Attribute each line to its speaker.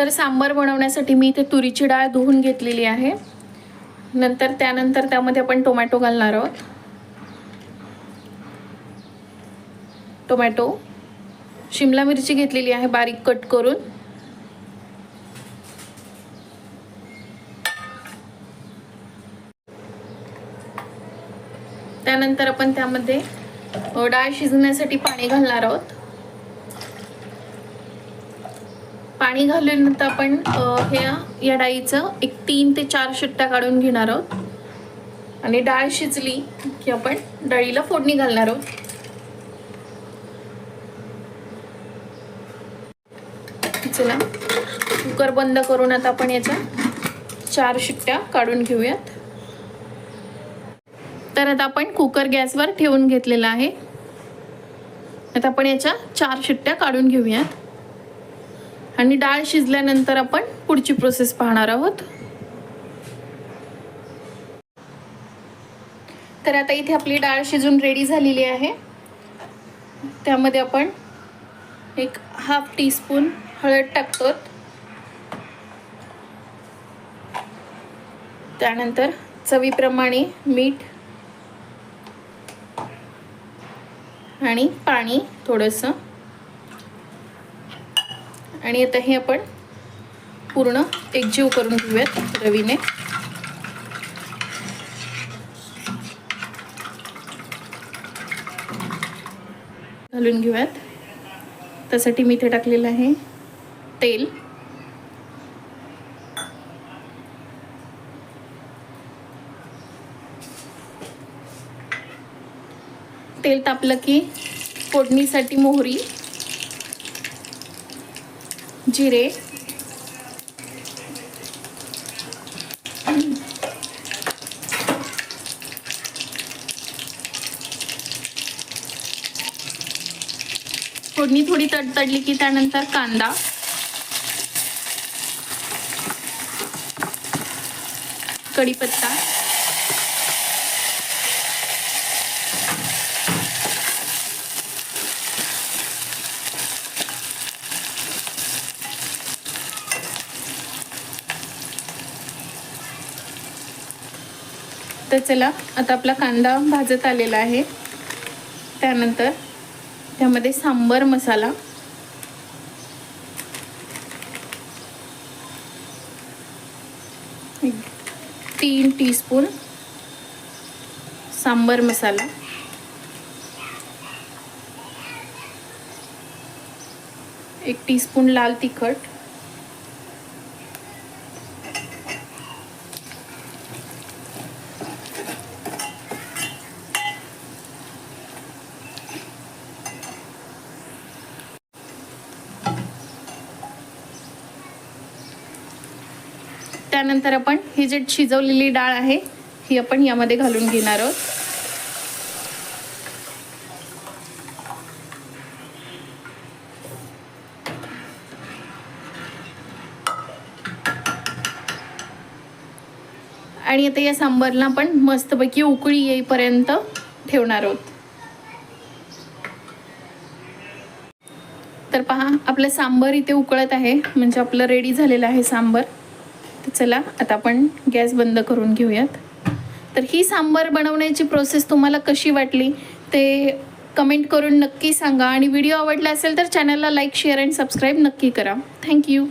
Speaker 1: तर सांबार बनवण्यासाठी मी इथे तुरीची डाळ धुवून घेतलेली आहे. नंतर त्यानंतर त्यामध्ये आपण टोमॅटो घालणार आहोत. टोमॅटो. शिमला मिरची घेतलेली आहे बारीक कट करून. त्यानंतर आपण त्यामध्ये डाळ शिजण्यासाठी पाणी घालणार आहोत. पाणी घालल्यानंतर आपण हे या डाळीचं एक तीन ते चार शिट्ट्या काढून घेणार आहोत. आणि डाळ शिजली की आपण डाळीला फोडणी घालणार आहोत. चला कुकर बंद करून आता आपण याच्या चार शिट्ट्या काढून घेऊयात. तर आता आपण कुकर गॅसवर ठेवून घेतलेला आहे. आता आपण याच्या चार शिट्ट्या काढून घेऊयात. आणि डाळ शिजल्यानंतर आपण पुढची प्रोसेस पाहणार आहोत. तर आता इथे आपली डाळ शिजून रेडी झालेली आहे. त्यामध्ये आपण एक हाफ टी स्पून हळद टाकतो त्यानंतर चवीप्रमाणे मीठ आणि पाणी थोडंसं. आणि आता हे आपण पूर्ण एकजीव करून घेऊयात रवीने. घालून घेऊयात. त्यासाठी मी इथे टाकलेलं आहे तेल. तेल तापलं की फोडणीसाठी मोहरी. जिरे. फोडणी थोडी तडतडली की त्यानंतर कांदा. कढीपत्ता. तर चला आता आपला कांदा भाजत आलेला आहे. त्यानंतर त्यामध्ये सांबर मसाला. एक तीन टीस्पून सांबर मसाला. एक टीस्पून लाल तिखट. त्यानंतर आपण ही जी शिजवलेली डाळ आहे ही आपण यामध्ये घालून घेणार आहोत. आणि आता या सांबारला आपण मस्तपैकी उकळी येईपर्यंत ठेवणार आहोत. तर पहा आपलं सांबर इथे उकळत आहे म्हणजे आपलं रेडी झालेलं आहे सांबर. तर चला आता आपण गॅस बंद करून घेऊयात. तर ही सांबार बनवण्याची प्रोसेस तुम्हाला कशी वाटली ते कमेंट करून नक्की सांगा. आणि व्हिडिओ आवडला असेल तर चॅनलला लाईक शेअर अँड सबस्क्राईब नक्की करा. थँक्यू